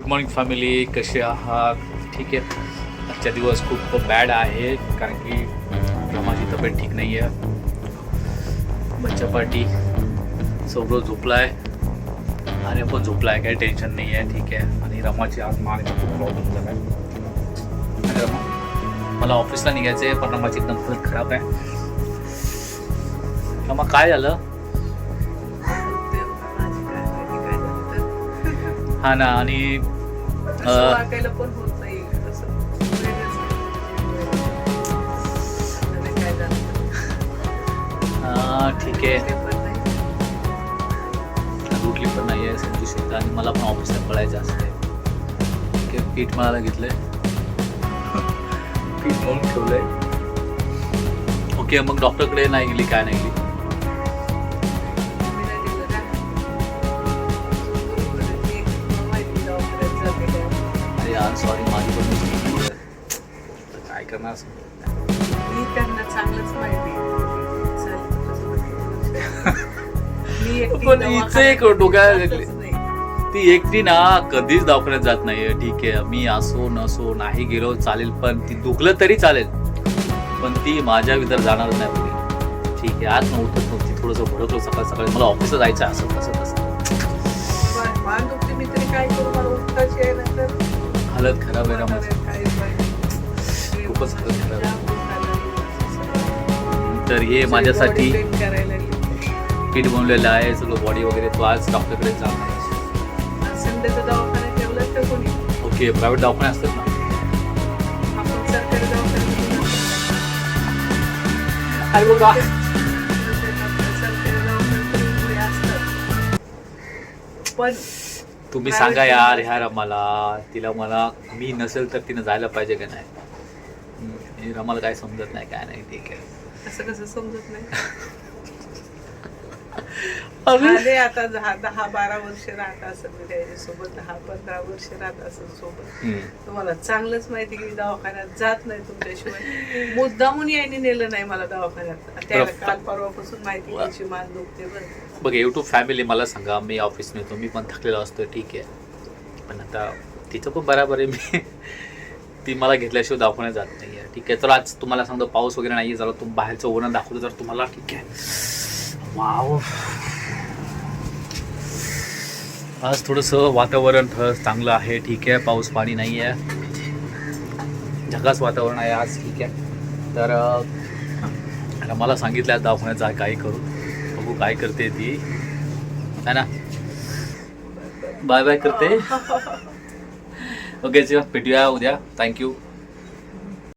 Good morning family कसे आहात? ठीक आहे. आजचा दिवस खूप बॅड आहे कारण की माझी तब्येत ठीक नाही आहे बच्चा पार्टी. सौरव झोपला आहे आणि आपण झोपला आहे काही टेन्शन नाही आहे ठीक आहे. आणि रमाची आज मार्ग खूप प्रॉब्लेम झाला आहे आणि रमा मला ऑफिसला निघायचं आहे पण रमाची एकदम खराब आहे. रमा काय झालं? हा ना आणि ठीक आहे. ते पण नाही. आहे समजू शकता. आणि मला पण ऑफिसला पळायचं असते ठीक आहे पीठ मळायला घेतलंय. पीठ मळून ठेवलंय. ओके मग डॉक्टरकडे नाही गेली काय नाही गेली? करणार नाही. मी त्यांना चांगलंच माहिती पण हिचं एक डोक्याला लागले. नाही. ती एकटी ना कधीच दवाखान्यात जात नाहीये ठीक आहे मी असो नसो नाही गेलो चालेल पण ती दुखलं तरी चालेल पण ती माझ्या वितर जाणार नाही ठीक आहे आज न उठत नव्हती थोडंसं भडकलो सकाळ सकाळी मला ऑफिसला जायचं असं तसं तसं. हालत खराब आहे ना माझी. खूपच तर हे माझ्यासाठी. पीठ बनवलेलं आहे सगळं बॉडी वगैरे तो आज डॉक्टरकडे जाणार ओके प्रायव्हेट दवाखाने असतात ना. पण तुम्ही सांगा यार. ह्या रमाला तिला मला मी नसेल तर तिनं जायला पाहिजे का नाही? हे रमाला काय समजत नाही काय नाही ठीक आहे. असं कसं समजत नाही? अरे आता दहा दहा बारा वर्ष राहत असत त्याच्यासोबत दहा पंधरा वर्ष राहत असत सोबत. तुम्हाला चांगलंच माहिती की दवाखान्यात जात नाही तुमच्याशिवाय. मुद्दामून यायने नेलं नाही मला दवाखान्यात. त्याला. काल परवापासून माहिती त्याची मान दुखते बरं. बघ युट्यूब फॅमिली मला सांगा मी ऑफिस येतो मी पण थकलेलो असतो ठीक आहे. पण आता तिचं पण बराबर आहे मी ती मला घेतल्याशिवाय दाखवण्या जात नाही आहे ठीक आहे तर आज तुम्हाला सांगतो पाऊस वगैरे नाही झाला तुम बाहेरचं ओणं दाखवतो तर तुम्हाला ठीक आहे. वाव. आज थोडंसं वातावरण थ- चांगलं आहे ठीक आहे पाऊस पाणी नाही आहे झकास वातावरण आहे आज ठीक आहे. तर मला सांगितलं आज दाखवण्याचा काय करू. बघू काय करते ती. है ना? बाय बाय करते. ओके चल भेटूया उद्या. थँक्यू